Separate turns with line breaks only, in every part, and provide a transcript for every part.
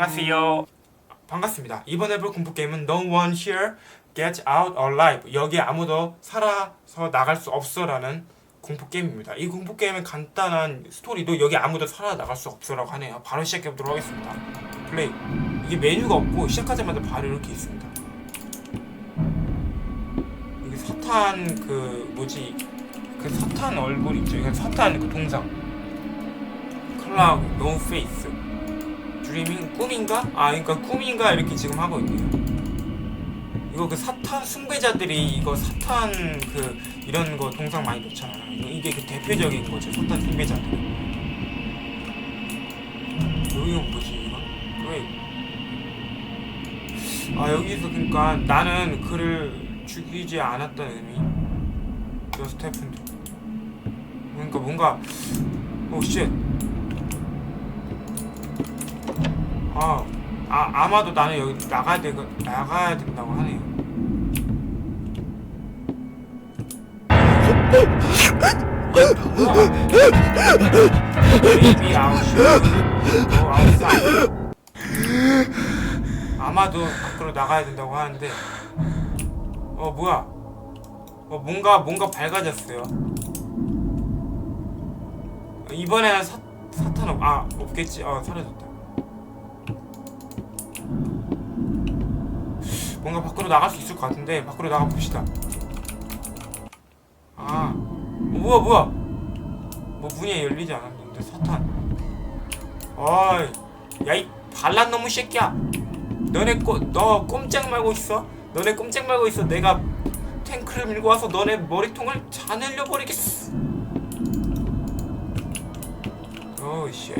안녕하세요. 반갑습니다. 이번 해볼 공포 게임은 No One Here Gets Out Alive. 여기 아무도 살아서 나갈 수 없어라는 공포 게임입니다. 이 공포 게임의 간단한 스토리도 여기 아무도 살아 나갈 수 없어라고 하네요. 바로 시작해 보도록 하겠습니다. 플레이. 이게 메뉴가 없고 시작하자마자 바로 이렇게 있습니다. 이게 사탄 그 뭐지 그 사탄 얼굴 있죠. 이건 사탄 그 동상. 클라우드, 노 페이스. 드리밍 꿈인가? 아 그러니까 꿈인가 이렇게 지금 하고 있네요. 이거 그 사탄 숭배자들이 이거 사탄 그 이런 거 동상 많이 놓잖아요. 이게 그 대표적인 거죠. 사탄 숭배자들. 여기가 뭐지 이거? 왜? 아 여기서 그러니까 나는 그를 죽이지 않았던 의미. 저 스태프인데. 그러니까 뭔가 오 쉣. 아, 아 아마도 나는 여기 나가야 되 나가야 된다고 하네요. Baby out. Go outside. 아마도 밖으로 나가야 된다고 하는데 어 뭐야 어 뭔가 뭔가 밝아졌어요 이번에는 사, 사탄 없, 아 없겠지 어 사라졌다 뭔가 밖으로 나갈 수 있을 것 같은데 밖으로 나가 봅시다. 아, 어, 뭐야 뭐야? 뭐 문이 열리지 않았는데 사탄. 어이, 야이 반란 놈의 새끼야. 너네 꼬, 너 꼼짝 말고 있어. 너네 꼼짝 말고 있어. 내가 탱크를 밀고 와서 너네 머리통을 다 늘려 버리겠어. 오 쉣.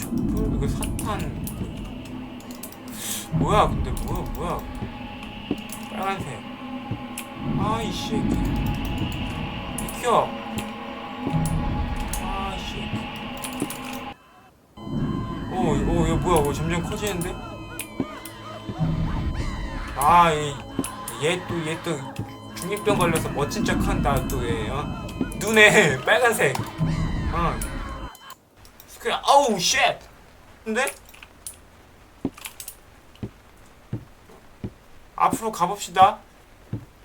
촛불 이거 사탄 그- 뭐야 근데 뭐야 뭐야 빨간색 아이 새끼 비켜 아이 새끼 오, 오, 이거 뭐야? 어, 점점 커지는데? 아, 얘 또, 얘 또 중이병 걸려서 멋진 척 한다, 또 얘, 어? 눈에 빨간색. 어. 그 아우 쉣. 근데 앞으로 가봅시다.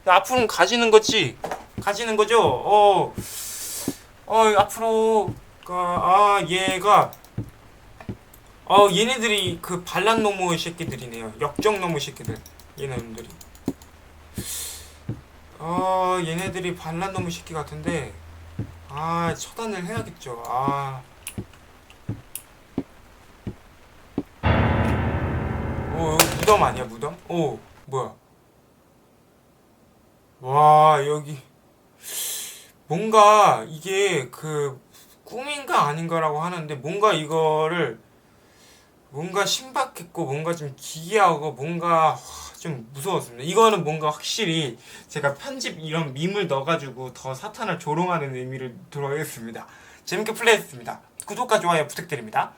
앞으로는 가지는 거지. 가지는 거죠. 어. 어 앞으로 가- 아 얘가 어 얘네들이 그 반란 노무 새끼들이네요. 역적 노무 새끼들. 얘네들이. 어 얘네들이 반란 노무 새끼 같은데 아 처단을 해야겠죠. 아. 오 여기 무덤 아니야 무덤? 오 뭐야? 와 여기 뭔가 이게 그 꿈인가 아닌가라고 하는데 뭔가 이거를 뭔가 신박했고 뭔가 좀 기이하고 뭔가 와, 좀 무서웠습니다. 이거는 뭔가 확실히 제가 편집 이런 밈을 넣어가지고 더 사탄을 조롱하는 의미를 들어야겠습니다. 재밌게 플레이했습니다. 구독과 좋아요 부탁드립니다